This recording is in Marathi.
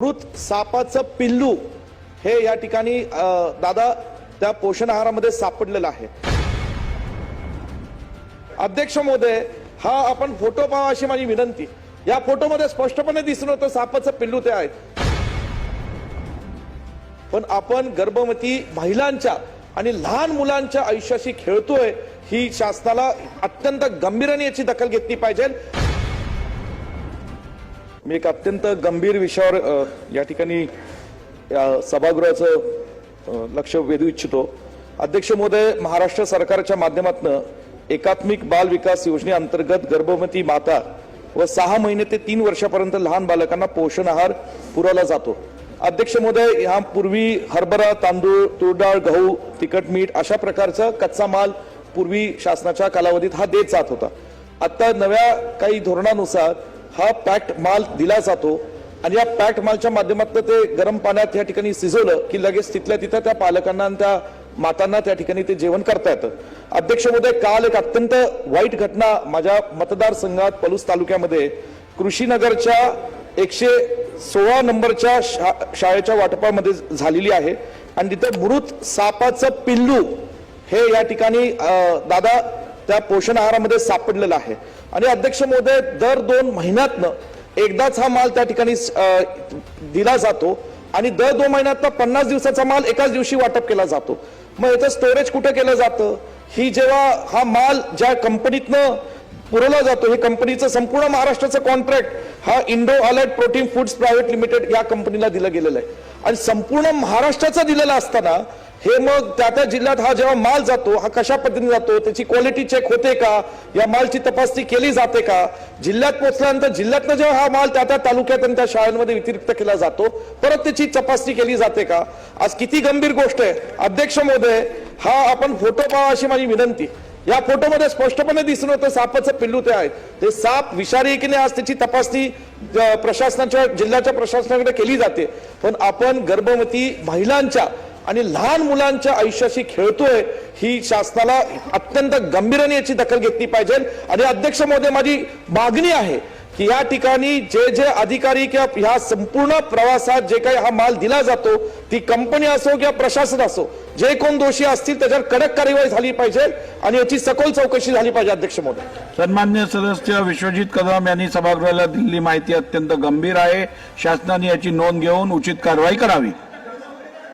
मृत सापाचं पिल्लू हे या ठिकाणी दादा त्या पोषण आहारामध्ये सापडलेलं आहे. अध्यक्ष महोदय हा आपण फोटो पाहा अशी माझी विनंती. या फोटोमध्ये स्पष्टपणे दिसून होतं सापाचं पिल्लू ते आहेत पण आपण गर्भवती महिलांच्या आणि लहान मुलांच्या आयुष्याशी खेळतोय ही शासनाला अत्यंत गंभीराने याची दखल घेतली पाहिजे. मी एक अत्यंत गंभीर विषयावर या ठिकाणी या सभागृहाचं लक्ष वेधू इच्छितो. अध्यक्ष महोदय महाराष्ट्र सरकारच्या माध्यमातून एकात्मिक बाल विकास योजनेअंतर्गत गर्भवती माता व सहा महिने ते तीन वर्षापर्यंत लहान बालकांना पोषण आहार पुरवला जातो. अध्यक्ष महोदय ह्यापूर्वी हरभरा तांदूळ तुरडाळ गहू तिखट मीठ अशा प्रकारचा कच्चा माल पूर्वी शासनाच्या कालावधीत हा देत जात होता. आता नव्या काही धोरणानुसार हा पॅक्ट माल दिला जातो आणि या पॅक्ट मालच्या माध्यमातून ते गरम पाण्यात या ठिकाणी शिजवलं की लगेच तिथल्या तिथं त्या पालकांना आणि त्या मातांना त्या ठिकाणी ते जेवण करता येतं. अध्यक्ष महोदय काल एक अत्यंत वाईट घटना माझ्या मतदारसंघात पलूस तालुक्यामध्ये कृषीनगरच्या एकशे सोळा नंबरच्या शा- शाळेच्या वाटपामध्ये झालेली आहे. आणि तिथं मृत सापाचं पिल्लू हे या ठिकाणी दादा त्या पोषण आहारामध्ये सापडलेला आहे. आणि अध्यक्ष महोदय दर दोन महिन्यातनं एकदाच हा माल त्या ठिकाणी दिला जातो आणि दर दोन महिन्यातनं पन्नास दिवसाचा माल एकाच दिवशी वाटप केला जातो. मग याचं स्टोरेज कुठे केलं जातं? ही जेव्हा हा माल ज्या कंपनीतनं पुरवला जातो. हे कंपनीचं संपूर्ण महाराष्ट्राचं कॉन्ट्रॅक्ट हा Indo alert protein foods private limited या कंपनीला दिलं गेलेलं आहे. आणि संपूर्ण महाराष्ट्राचा दिलेला असताना हे मग त्या त्या जिल्ह्यात हा जेव्हा माल जातो हा कशा पद्धतीने जातो त्याची क्वालिटी चेक होते का या मालची तपासणी केली जाते का जिल्ह्यात पोहोचल्यानंतर जिल्ह्यातनं जेव्हा हा माल त्या त्या तालुक्यात आणि त्या शाळांमध्ये व्यतिरिक्त केला जातो परत त्याची तपासणी केली जाते का? आज किती गंभीर गोष्ट आहे. अध्यक्ष महोदय हा आपण फोटो पाहा अशी माझी विनंती. या फोटोमध्ये स्पष्टपणे दिसून होतं सापाचं पिल्लू ते आहे. ते साप विषारी आहे की नाही आज त्याची तपासणी प्रशासनाच्या जिल्ह्याच्या प्रशासनाकडे केली जाते. पण आपण गर्भवती महिलांच्या आणि लहान मुलांच्या आयुष्याशी खेळतोय ही शासनाला अत्यंत गंभीराने याची दखल घेतली पाहिजे. आणि अध्यक्ष महोदय माझी मागणी आहे की या ठिकाणी जे जे अधिकारी किंवा ह्या संपूर्ण प्रवासात जे काही हा माल दिला जातो ती कंपनी असो किंवा प्रशासन असो जे कोण दोषी असतील त्याच्यावर कडक कार्यवाही झाली पाहिजे आणि याची सखोल चौकशी झाली पाहिजे अध्यक्ष महोदय. सन्मान्य सदस्य विश्वजित कदम यांनी सभागृहाला दिलेली माहिती अत्यंत गंभीर आहे. शासनाने याची नोंद घेऊन उचित कारवाई करावी.